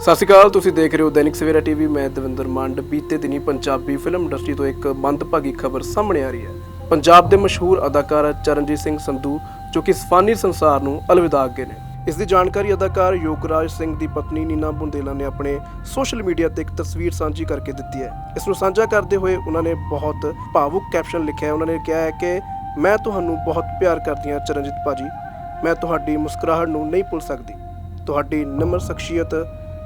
ਸਤਿ ਸ਼੍ਰੀ ਅਕਾਲ, ਤੁਸੀਂ ਦੇਖ ਰਹੇ ਹੋ ਦੈਨਿਕ ਸਵੇਰਾ ਟੀਵੀ। ਮੈਂ ਦਵਿੰਦਰ ਮੰਡ। ਬੀਤੇ ਦਿਨੀ ਪੰਜਾਬੀ ਫਿਲਮ ਇੰਡਸਟਰੀ ਤੋਂ ਇੱਕ ਮੰਦਭਾਗੀ ਖਬਰ ਸਾਹਮਣੇ ਆ ਰਹੀ ਹੈ। ਪੰਜਾਬ ਦੇ ਮਸ਼ਹੂਰ ਅਦਾਕਾਰ ਚਰਨਜੀਤ ਸਿੰਘ ਸੰਧੂ, ਜੋ ਕਿ ਫਾਨੀ ਸੰਸਾਰ ਨੂੰ ਅਲਵਿਦਾ ਅੱਗੇ ਨੇ। ਇਸ ਦੀ ਜਾਣਕਾਰੀ ਅਦਾਕਾਰ ਯੋਗਰਾਜ ਸਿੰਘ ਦੀ ਪਤਨੀ ਨੀਨਾ ਬੁੰਦੇਲਾ ਨੇ ਆਪਣੇ ਸੋਸ਼ਲ ਮੀਡੀਆ ਤੇ ਇੱਕ ਤਸਵੀਰ ਸਾਂਝੀ ਕਰਕੇ ਦਿੱਤੀ ਹੈ। ਇਸ ਨੂੰ ਸਾਂਝਾ ਕਰਦੇ ਹੋਏ ਉਹਨਾਂ ਨੇ ਬਹੁਤ ਭਾਵੁਕ ਕੈਪਸ਼ਨ ਲਿਖਿਆ ਹੈ। ਉਹਨਾਂ ਨੇ ਕਿਹਾ ਹੈ ਕਿ, ਮੈਂ ਤੁਹਾਨੂੰ ਬਹੁਤ ਪਿਆਰ ਕਰਦੀ ਹਾਂ ਚਰਨਜੀਤ ਭਾਜੀ। ਮੈਂ ਤੁਹਾਡੀ ਮੁਸਕਰਾਹਟ ਨੂੰ ਨਹੀਂ ਭੁੱਲ ਸਕਦੀ। ਤੁਹਾਡੀ ਨਮਰ ਸ਼ਖਸੀਅਤ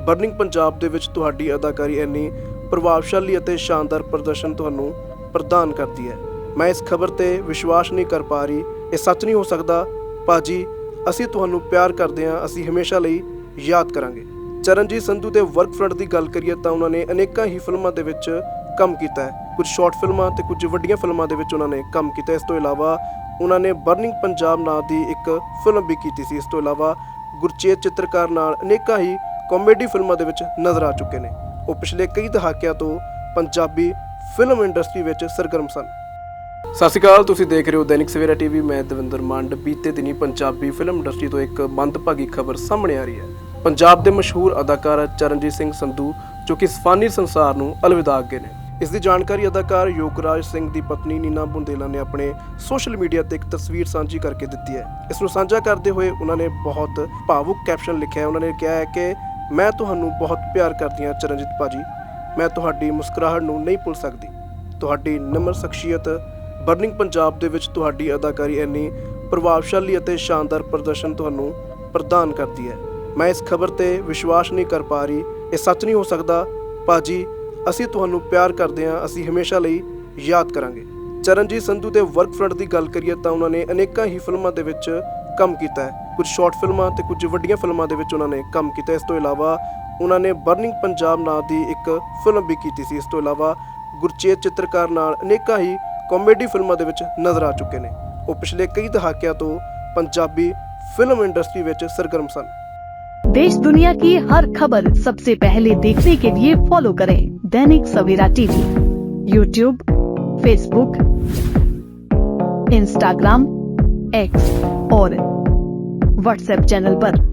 ਬਰਨਿੰਗ ਪੰਜਾਬ ਦੇ ਵਿੱਚ ਤੁਹਾਡੀ ਅਦਾਕਾਰੀ ਇੰਨੀ ਪ੍ਰਭਾਵਸ਼ਾਲੀ ਅਤੇ ਸ਼ਾਨਦਾਰ ਪ੍ਰਦਰਸ਼ਨ ਤੁਹਾਨੂੰ ਪ੍ਰਦਾਨ ਕਰਦੀ ਹੈ। ਮੈਂ ਇਸ ਖਬਰ ਤੇ ਵਿਸ਼ਵਾਸ ਨਹੀਂ ਕਰ ਪਾ ਰਹੀ। ਇਹ ਸੱਚ ਨਹੀਂ ਹੋ ਸਕਦਾ। ਪਾਜੀ ਅਸੀਂ ਤੁਹਾਨੂੰ ਪਿਆਰ ਕਰਦੇ ਹਾਂ। ਅਸੀਂ ਹਮੇਸ਼ਾ ਲਈ ਯਾਦ ਕਰਾਂਗੇ। ਚਰਨਜੀਤ ਸੰਧੂ ਦੇ ਵਰਕ ਫਰੰਟ ਦੀ ਗੱਲ ਕਰੀਏ ਤਾਂ ਉਹਨਾਂ ਨੇ ਅਨੇਕਾਂ ਹੀ ਫਿਲਮਾਂ ਦੇ ਵਿੱਚ ਕੰਮ ਕੀਤਾ ਹੈ। ਕੁਝ ਸ਼ਾਰਟ ਫਿਲਮਾਂ ਤੇ ਕੁਝ ਵੱਡੀਆਂ ਫਿਲਮਾਂ ਦੇ ਵਿੱਚ ਉਹਨਾਂ ਨੇ ਕੰਮ ਕੀਤਾ ਇਸ ਤੋਂ ਇਲਾਵਾ ਉਹਨਾਂ ਨੇ ਬਰਨਿੰਗ ਪੰਜਾਬ ਨਾਂ ਦੀ ਇੱਕ ਫਿਲਮ ਵੀ ਕੀਤੀ ਸੀ। ਇਸ ਤੋਂ ਇਲਾਵਾ ਗੁਰਚੇਤ ਚਿੱਤਰਕਾਰ ਨਾਲ ਅਨੇਕਾਂ ਹੀ ਕਾਮੇਡੀ ਫਿਲਮਾਂ ਦੇ ਵਿੱਚ ਨਜ਼ਰ ਆ ਚੁੱਕੇ ਨੇ। ਉਹ ਪਿਛਲੇ ਕਈ ਦਹਾਕਿਆਂ ਤੋਂ ਪੰਜਾਬੀ ਫਿਲਮ ਇੰਡਸਟਰੀ ਵਿੱਚ ਸਰਗਰਮ ਸਨ। ਸਤਿ ਸ਼੍ਰੀ ਅਕਾਲ ਤੁਸੀਂ ਦੇਖ ਰਹੇ ਹੋ ਦੈਨਿਕ ਸਵੇਰਾ ਟੀਵੀ। ਮੈਂ ਦਵਿੰਦਰ ਮੰਡ ਬੀਤੇ ਦਿਨੀ ਪੰਜਾਬੀ ਫਿਲਮ ਇੰਡਸਟਰੀ ਤੋਂ ਇੱਕ ਮੰਦਭਾਗੀ ਖਬਰ ਸਾਹਮਣੇ ਆ ਰਹੀ ਹੈ। ਪੰਜਾਬ ਦੇ ਮਸ਼ਹੂਰ ਅਦਾਕਾਰ ਚਰਨਜੀਤ ਸਿੰਘ ਸੰਧੂ ਜੋ ਕਿ ਸਫਾਨੀ ਸੰਸਾਰ ਨੂੰ ਅਲਵਿਦਾ ਅੱਗੇ ਨੇ। ਇਸ ਦੀ ਜਾਣਕਾਰੀ ਅਦਾਕਾਰ ਯੋਗਰਾਜ ਸਿੰਘ ਦੀ ਪਤਨੀ ਨੀਨਾ ਬੁੰਦੇਲਾ ਨੇ ਆਪਣੇ ਸੋਸ਼ਲ ਮੀਡੀਆ ਤੇ ਇੱਕ ਤਸਵੀਰ ਸਾਂਝੀ ਕਰਕੇ ਦਿੱਤੀ ਹੈ। ਇਸ ਨੂੰ ਸਾਂਝਾ ਕਰਦੇ ਹੋਏ ਉਹਨਾਂ ਨੇ ਬਹੁਤ ਭਾਵੁਕ ਕੈਪਸ਼ਨ ਲਿਖਿਆ ਹੈ। ਉਹਨਾਂ ਨੇ ਕਿਹਾ ਹੈ ਕਿ ਮੈਂ ਤੁਹਾਨੂੰ ਬਹੁਤ ਪਿਆਰ ਕਰਦੀ ਹਾਂ, ਚਰਨਜੀਤ ਭਾਜੀ। ਮੈਂ ਤੁਹਾਡੀ ਮੁਸਕਰਾਹਟ ਨੂੰ ਨਹੀਂ ਭੁੱਲ ਸਕਦੀ। ਤੁਹਾਡੀ ਨਮਰ ਸ਼ਖਸੀਅਤ ਬਰਨਿੰਗ ਪੰਜਾਬ ਦੇ ਵਿੱਚ ਤੁਹਾਡੀ ਅਦਾਕਾਰੀ ਇੰਨੀ ਪ੍ਰਭਾਵਸ਼ਾਲੀ ਅਤੇ ਸ਼ਾਨਦਾਰ ਪ੍ਰਦਰਸ਼ਨ ਤੁਹਾਨੂੰ ਪ੍ਰਦਾਨ ਕਰਦੀ ਹੈ। ਮੈਂ ਇਸ ਖਬਰ ਤੇ ਵਿਸ਼ਵਾਸ ਨਹੀਂ ਕਰ ਪਾ ਰਹੀ। ਇਹ ਸੱਚ ਨਹੀਂ ਹੋ ਸਕਦਾ। ਪਾਜੀ ਅਸੀਂ ਤੁਹਾਨੂੰ ਪਿਆਰ ਕਰਦੇ ਹਾਂ। ਅਸੀਂ ਹਮੇਸ਼ਾ ਲਈ ਯਾਦ ਕਰਾਂਗੇ। ਚਰਨਜੀਤ ਸੰਧੂ ਦੇ ਵਰਕ ਫਰੰਟ ਦੀ ਗੱਲ ਕਰੀਏ ਤਾਂ ਉਹਨਾਂ ਨੇ ਅਨੇਕਾਂ ਹੀ ਫਿਲਮਾਂ ਦੇ ਵਿੱਚ ਕੰਮ ਕੀਤਾ ਹੈ। ਕੁਝ ਸ਼ਾਰਟ ਫਿਲਮਾਂ ਤੇ ਕੁਝ ਵੱਡੀਆਂ ਫਿਲਮਾਂ ਦੇ ਵਿੱਚ ਉਹਨਾਂ ਨੇ ਕੰਮ ਕੀਤਾ ਇਸ ਤੋਂ ਇਲਾਵਾ ਉਹਨਾਂ ਨੇ ਬਰਨਿੰਗ ਪੰਜਾਬ ਨਾਂ ਦੀ ਇੱਕ ਫਿਲਮ ਵੀ ਕੀਤੀ ਸੀ ਇਸ ਤੋਂ ਇਲਾਵਾ ਗੁਰਚੇਤ ਚਿੱਤਰਕਾਰ ਨਾਲ ਅਨੇਕਾਂ ਹੀ ਕਾਮੇਡੀ ਫਿਲਮਾਂ ਦੇ ਵਿੱਚ ਨਜ਼ਰ ਆ ਚੁੱਕੇ ਨੇ ਉਹ ਪਿਛਲੇ ਕਈ ਦਹਾਕਿਆਂ ਤੋਂ ਪੰਜਾਬੀ ਫਿਲਮ ਇੰਡਸਟਰੀ ਵਿੱਚ ਸਰਗਰਮ ਸਨ देश दुनिया की हर खबर सबसे पहले देखने के लिए फॉलो करें Dainik Savera TV YouTube Facebook Instagram X और व्हाट्सएप चैनल पर।